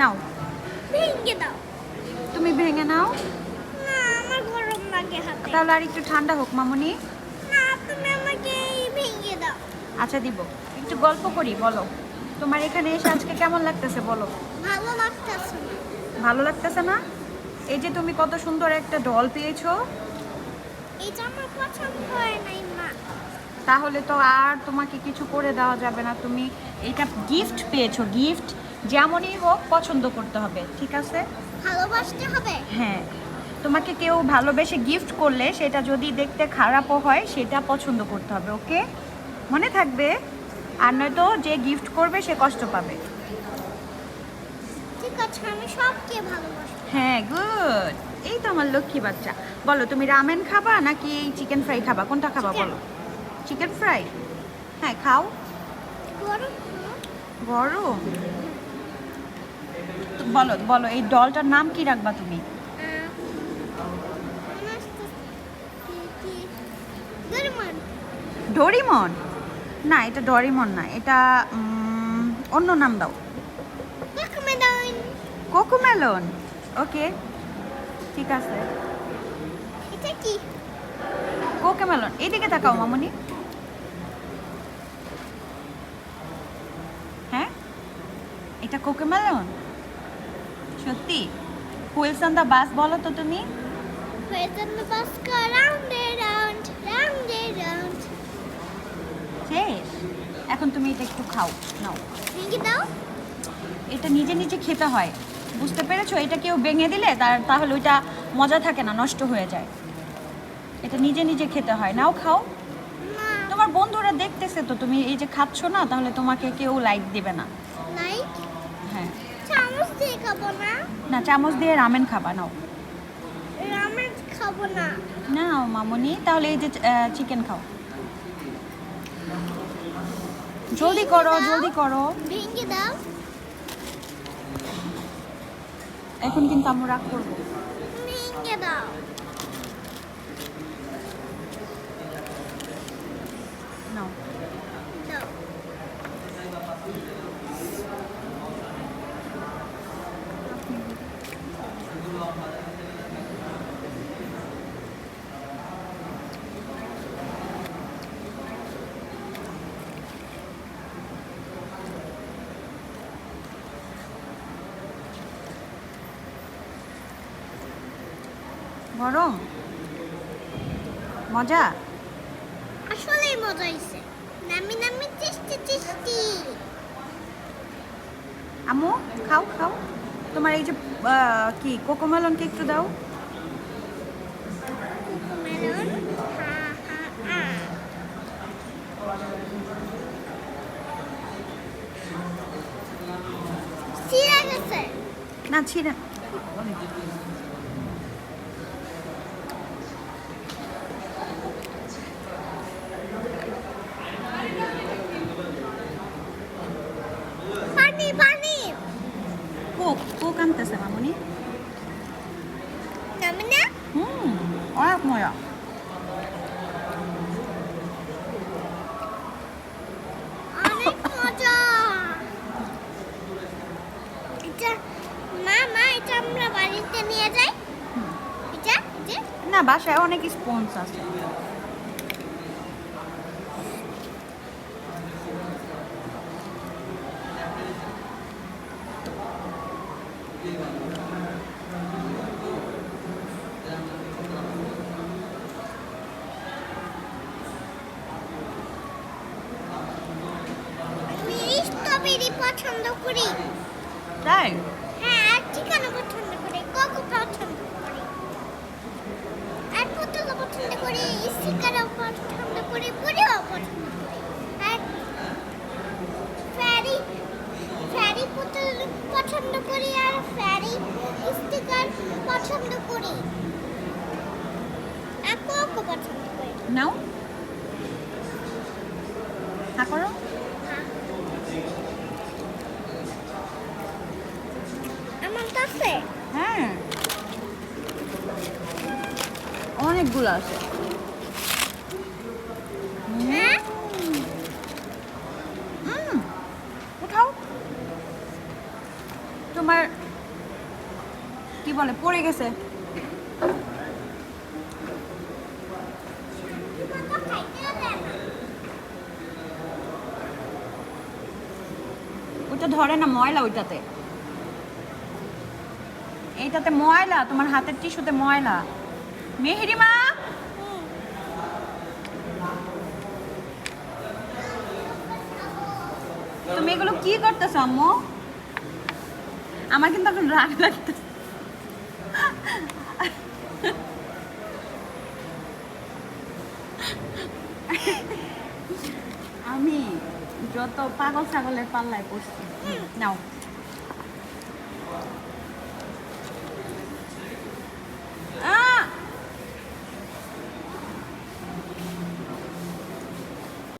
নাও। ভেঙে দাও। তুমি ভেঙে নাও। না আমার গরম লাগে হাতে। তাহলে আর একটু ঠান্ডা হোক মামুনি। না তুমি আমাকে ভেঙে দাও। আচ্ছা দিব। একটু গল্প করি বলো। তোমার এখানে এসে আজকে কেমন লাগতেছে বলো। ভালো লাগতেছে না। ভালো লাগতেছে না? এই যে তুমি কত সুন্দর একটা ডল পেয়েছ। এটা আমার পছন্দ হয় নাই মা। তাহলে তো আর তোমাকে কিছু করে দেওয়া যাবে না। তুমি এটা গিফট পেয়েছ গিফট যেমনই হোক পছন্দ করতে হবে ঠিক আছে? ভালোবাসতে হবে? হ্যাঁ। তোমাকে কেউ ভালোবেসে গিফট করলে সেটা যদি দেখতে খারাপও হয় সেটা পছন্দ করতে হবে ওকে? মনে থাকবে? আর নয়তো যে গিফট করবে সে কষ্ট পাবে। ঠিক আছে আমি সবকে ভালোবাসি। হ্যাঁ গুড এই তো আমার লক্ষ্মী বাচ্চা। বলো তুমি রামেন খাবা নাকি চিকেন ফ্রাই খাবা? কোনটা খাবা বলো? চিকেন ফ্রাই হ্যাঁ খাও। গরম গরম? বলো বলো এই ডলটার নাম কি রাখবা তুমি? ডোরিমন? না এটা ডোরিমন না এটা অন্য নাম দাও। কোকোমেলন। ওকে ঠিক আছে। এটা কি? কোকোমেলন এইদিকে তাকাও মামনি। হ্যাঁ? এটা কোকোমেলন? সত্যি? হুইলস অন দ্য বাস বলো তো তুমি। Where's in the bus go round and round, round and round. শেষ? এখন তুমি এটা একটু খাও নাও। ভেঙে দাও। এটা নিজে নিজে খেতে হয়। বুঝতে পেরেছ? এটা কেউ ভেঙে দিলে তার তাহলে ওইটা মজা থাকে না নষ্ট হয়ে যায়। এটা নিজে নিজে খেতে হয়। নাও খাও। তোমার বন্ধুরা দেখতেছে তো তুমি এই যে খাচ্ছ না তাহলে তোমাকে কেউ লাইক দেবে না। খাব না। না চামচ দিয়ে রামেন খাবা নাও। রামেন খাব না। না মামুনি। তাহলে এই যে চিকেন খাও। জলদি করো জলদি করো। ভেঙে দাও। এখন কিন্তু আমরা রাগ করব। ভেঙে দাও। গরম। মজা? আসলে মজা হয়েছে নামি নামি টেস্টি টেস্টি আমু খাও খাও। তোমার এই যে কি কোকোমেলনকে একটু দাও। না ছিঁড়ে পানি পানি কোক কোক আনতেছে মামনি নামি না হুম অনেক মজা অনেক মজা এটা মা মা এটা আমরা বাড়িতে নিয়ে যাই এটা যে না বাসায় অনেক স্পঞ্জ আছে আমি স্ট্রবেরি পছন্দ করি তাই? হ্যাঁ আর চিকেনও পছন্দ করি কোকো পছন্দ করি আর পুতুলও পছন্দ করি স্টিকারও পছন্দ করি পুরিও পছন্দ করি আর ফ্যারি ফ্যারি পুতুল পছন্দ করি আর ফ্যারি স্টিকার পছন্দ করি আর কোকো পছন্দ করি নাও করো। অনেকগুলো আছে। তোমার, কি বলে, পড়ে গেছে। ওইটা ধরে না, ময়লা ওইটাতে। এইটাতে ময়লা, তোমার হাতের টিস্যুতে ময়লা। মেহেরিমা। তুমি এগুলো কি করতেছো, আম্মু? আমার কিন্তু এখন রাগ লাগতেছে। আমি যত পাগল ছাগলের পাল্লায় পড়ছি, নাও।